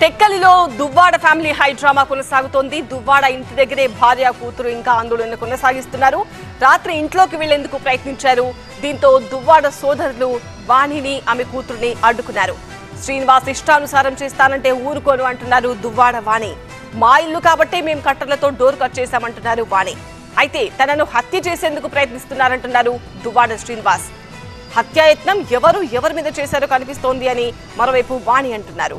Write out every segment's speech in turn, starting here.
టెక్కలిలో Duvvada family high drama కొనసాగుతోంది. దువ్వాడ ఇంటి దగ్గరే భార్య కూతురు ఇంకా ఆందోళన కొనసాగిస్తున్నారు. రాత్రి ఇంట్లోకి వెళ్ళేందుకు ప్రయత్నించారు. దీంతో దువ్వాడ సోదరులు వాణిని ఆమె కూతురుని అడ్డుకున్నారు. శ్రీనివాస్ ఇష్టానుసారం చేస్తానంటే ఊరుకోను అంటున్నారు దువ్వాడ వాణి. మా ఇల్లు కాబట్టే మేము కట్టర్లతో డోర్ కట్ చేశామంటున్నారు వాణి. అయితే తనను హత్య చేసేందుకు ప్రయత్నిస్తున్నారంటున్నారు దువ్వాడ శ్రీనివాస్. హత్యాయత్నం ఎవరు ఎవరి మీద చేశారో కనిపిస్తోంది అని మరోవైపు వాణి అంటున్నారు.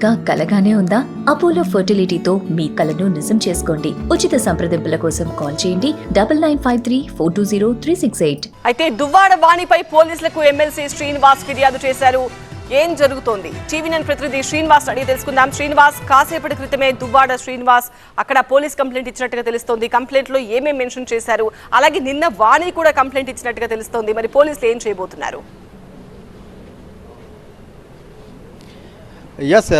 ఇంకా కలగానే ఉందా? అపోలో ఫర్టిలిటీతో మీ కలను నిజం చేసుకోండి. ఉచిత సంప్రదింపుల కోసం కాల్ చేయండి. Double nine five three four two zero three six eight. అయితే దువ్వాడ వాణిపై పోలీసులకు ఎమ్మెల్సీ శ్రీనివాస్ ఫిర్యాదు చేశారు. ఏం జరుగుతోంది? టీవీ నైన్ ప్రతినిధి శ్రీనివాస్ అడిగి తెలుసుకుందాం. శ్రీనివాస్ కాసేపటి క్రితమే దువ్వాడ శ్రీనివాస్ అక్కడ పోలీస్ కంప్లైంట్ ఇచ్చినట్టుగా తెలుస్తోంది. కంప్లైంట్లో ఏమేమి మెన్షన్ చేశారు? అలాగే నిన్న వాణి కూడా కంప్లైంట్ ఇచ్చినట్టుగా తెలుస్తోంది. మరి పోలీసులు ఏం చేయబోతున్నారు? ఎస్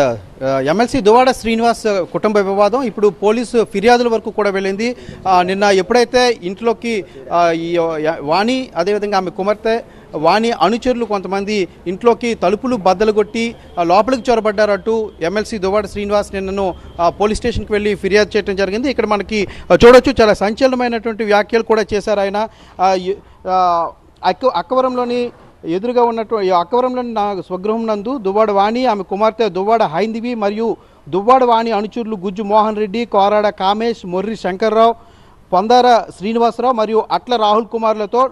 ఎమ్మెల్సీ దువాడ శ్రీనివాస్ కుటుంబ వివాదం. ఇప్పుడు పోలీసు ఫిర్యాదుల వరకు కూడా వెళ్ళింది. నిన్న ఎప్పుడైతే ఇంట్లోకి ఈ వాణి అదేవిధంగా ఆమె కుమార్తె వాణి అనుచరులు కొంతమంది ఇంట్లోకి తలుపులు బద్దలు కొట్టి లోపలికి చొరబడ్డారంటూ ఎమ్మెల్సీ దువాడ శ్రీనివాస్ నిన్నను పోలీస్ స్టేషన్కి వెళ్ళి ఫిర్యాదు చేయడం జరిగింది. ఇక్కడ మనకి చూడొచ్చు చాలా సంచలనమైనటువంటి వ్యాఖ్యలు కూడా చేశారు ఆయన. అక్క అక్కవరంలోని ఎదురుగా ఉన్నటువంటి ఈ అక్కవరంలోని నా స్వగృహం నందు దువ్వాడ వాణి ఆమె కుమార్తె దువ్వాడ హైందివి మరియు దువ్వాడ వాణి అనుచరులు గుజ్జు మోహన్ రెడ్డి కోరాడ కామేష్ మొర్రి శంకర్రావు పొందార శ్రీనివాసరావు మరియు అట్ల రాహుల్ కుమార్లతో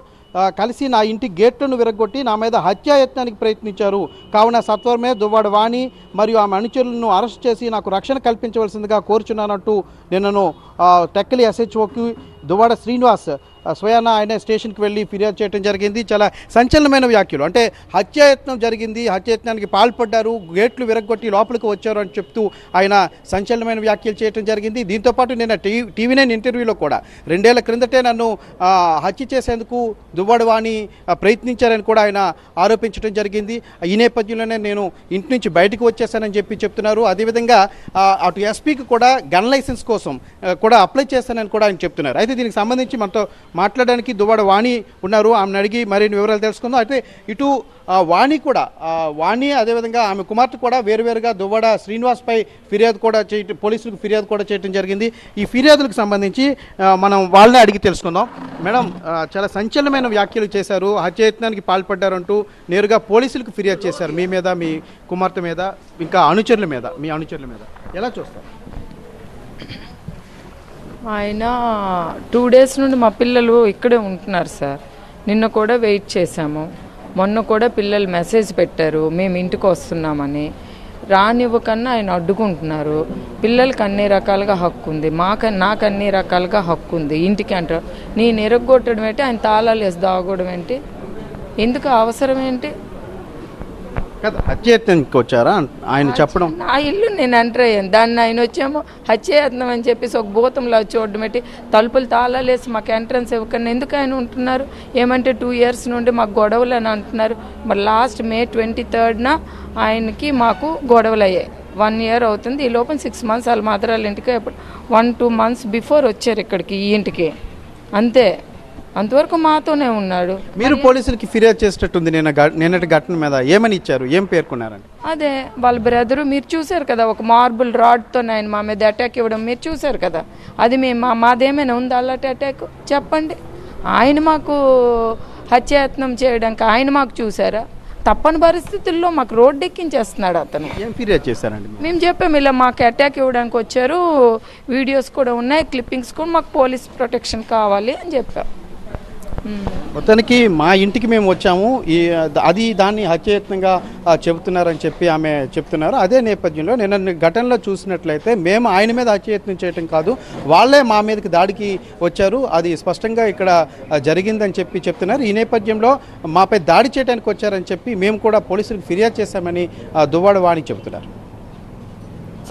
కలిసి నా ఇంటి గేట్లను విరగొట్టి నా మీద హత్యాయత్నానికి ప్రయత్నించారు. కావున సత్వరమే దువ్వాడ వాణి మరియు ఆమె అనుచరులను అరెస్ట్ చేసి నాకు రక్షణ కల్పించవలసిందిగా కోరుచున్నానంటూ నిన్నను టెక్కలి ఎస్హెచ్ఓకి దువ్వాడ శ్రీనివాస్ స్వయాన ఆయన స్టేషన్కి వెళ్ళి ఫిర్యాదు చేయడం జరిగింది. చాలా సంచలనమైన వ్యాఖ్యలు. అంటే హత్యాయత్నం జరిగింది. హత్యాయత్నానికి పాల్పడ్డారు. గేట్లు విరగొట్టి లోపలికి వచ్చారు అని చెప్తూ ఆయన సంచలనమైన వ్యాఖ్యలు చేయడం జరిగింది. దీంతోపాటు నిన్న టీవీ టీవీ నైన్ ఇంటర్వ్యూలో కూడా రెండేళ్ళ క్రిందటే నన్ను హత్య చేసేందుకు దువ్వడవాణి ప్రయత్నించారని కూడా ఆయన ఆరోపించడం జరిగింది. ఈ నేపథ్యంలోనే నేను ఇంటి నుంచి బయటకు వచ్చేసానని చెప్పి చెప్తున్నారు. అదేవిధంగా అటు ఎస్పీకి కూడా గన్ లైసెన్స్ కోసం కూడా అప్లై చేస్తానని కూడా ఆయన చెప్తున్నారు. అయితే దీనికి సంబంధించి మనతో మాట్లాడడానికి దువ్వాడ వాణి ఉన్నారు. ఆమెను అడిగి మరిన్ని వివరాలు తెలుసుకుందాం. అయితే ఇటు వాణి కూడా వాణి అదేవిధంగా ఆమె కుమార్తె కూడా వేరువేరుగా దువ్వాడ శ్రీనివాస్పై ఫిర్యాదు కూడా చేయటం పోలీసులకు ఫిర్యాదు కూడా చేయడం జరిగింది. ఈ ఫిర్యాదులకు సంబంధించి మనం వాళ్ళనే అడిగి తెలుసుకుందాం. మేడం చాలా సంచలనమైన వ్యాఖ్యలు చేశారు. హత్యయత్నానికి పాల్పడ్డారంటూ నేరుగా పోలీసులకు ఫిర్యాదు చేశారు. మీ మీద మీ కుమార్తె మీద ఇంకా అనుచరుల మీద మీ అనుచరుల మీద. ఎలా చూస్తారు? ఆయన టూ డేస్ నుండి మా పిల్లలు ఇక్కడే ఉంటున్నారు సార్. నిన్న కూడా వెయిట్ చేశాము. మొన్న కూడా పిల్లలు మెసేజ్ పెట్టారు మేము ఇంటికి వస్తున్నామని. రానివ్వకన్నా ఆయన అడ్డుకుంటున్నారు. పిల్లలకి అన్ని రకాలుగా హక్కు ఉంది. మాకు నాకు అన్ని రకాలుగా హక్కు ఉంది. ఇంటికి అంటారు నేను ఎరగొట్టడం ఏంటి? ఆయన తాళాలు వేసి దాగడం ఏంటి? ఎందుకు? అవసరం ఏంటి? కదా హత్యయత్నానికి వచ్చారా? ఆయన చెప్పడం. నా ఇల్లు నేను ఎంటర్ అయ్యాను. దాన్ని ఆయన వచ్చేమో హత్యయత్నం అని చెప్పేసి ఒక భూతంలో చూడడం పెట్టి తలుపులు తాళాలేసి మాకు ఎంట్రన్స్ ఇవ్వకుండా. ఎందుకు ఆయన ఉంటున్నారు? ఏమంటే టూ ఇయర్స్ నుండి మాకు గొడవలు అని అంటున్నారు. మరి లాస్ట్ మే ట్వంటీ థర్డ్న ఆయనకి మాకు గొడవలు అయ్యాయి. వన్ ఇయర్ అవుతుంది. ఈ లోపల సిక్స్ మంత్స్ వాళ్ళ మాత్రాల ఇంటికి వన్ టూ మంత్స్ బిఫోర్ వచ్చారు ఇక్కడికి ఈ ఇంటికి. అంతే. అంతవరకు మాతోనే ఉన్నాడు. మీరు పోలీసులకి ఫిర్యాదు చేసేటట్టుంది నిన్న ఘ- నిన్నటి ఘటన మీద ఏమని ఇచ్చారు? ఏం పేర్కొన్నారండి అదే వాళ్ళ బ్రదరు మీరు చూశారు కదా ఒక మార్బుల్ రాడ్తో ఆయన మా మీద అటాక్ ఇవ్వడం మీరు చూశారు కదా? అది మేము మా మాదేమైనా ఉంది అలాంటి అటాక్? చెప్పండి. ఆయన మాకు హత్యాయత్నం చేయడానికి ఆయన మాకు చూసారా తప్పని పరిస్థితుల్లో మాకు రోడ్డు ఎక్కించేస్తున్నాడు అతను. ఏం ఫిర్యాదు చేశారండి? మేము చెప్పాము ఇలా మాకు అటాక్ ఇవ్వడానికి వచ్చారు వీడియోస్ కూడా ఉన్నాయి క్లిప్పింగ్స్ కూడా మాకు పోలీస్ ప్రొటెక్షన్ కావాలి అని చెప్పాం. మొత్తానికి మా ఇంటికి మేము వచ్చాము. ఈ అది దాన్ని హత్యయత్నంగా చెబుతున్నారని చెప్పి ఆమె చెప్తున్నారు. అదే నేపథ్యంలో నిన్న ఘటనలో చూసినట్లయితే మేము ఆయన మీద హత్యయత్నం చేయటం కాదు వాళ్ళే మా మీదకి దాడికి వచ్చారు. అది స్పష్టంగా ఇక్కడ జరిగిందని చెప్పి చెప్తున్నారు. ఈ నేపథ్యంలో మాపై దాడి చేయడానికి వచ్చారని చెప్పి మేము కూడా పోలీసులకు ఫిర్యాదు చేశామని దువ్వాడ వాణి చెబుతున్నారు.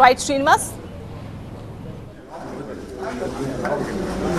రైట్ శ్రీనివాస్.